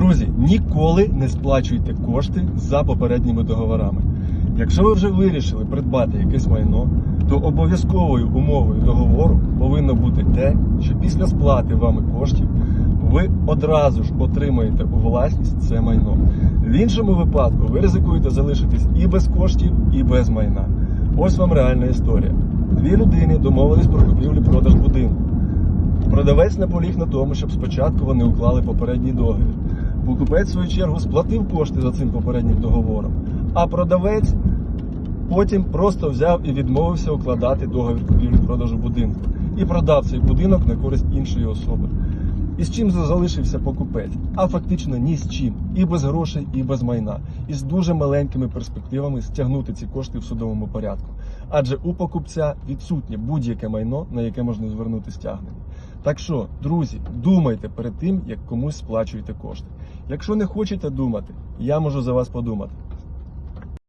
Друзі, ніколи не сплачуйте кошти за попередніми договорами. Якщо ви вже вирішили придбати якесь майно, то обов'язковою умовою договору повинно бути те, що після сплати вами коштів ви одразу ж отримаєте у власність це майно. В іншому випадку ви ризикуєте залишитись і без коштів, і без майна. Ось вам реальна історія. Дві людини домовились про купівлю-продаж будинку. Продавець наполіг на тому, щоб спочатку вони уклали попередній договір. Покупець, в свою чергу, сплатив кошти за цим попереднім договором, а продавець потім просто взяв і відмовився укладати договір купівлі-продажу будинку і продав цей будинок на користь іншої особи. І з чим залишився покупець? А фактично ні з чим. І без грошей, і без майна. І з дуже маленькими перспективами стягнути ці кошти в судовому порядку. Адже у покупця відсутнє будь-яке майно, на яке можна звернути стягнення. Так що, друзі, думайте перед тим, як комусь сплачуєте кошти. Якщо не хочете думати, я можу за вас подумати.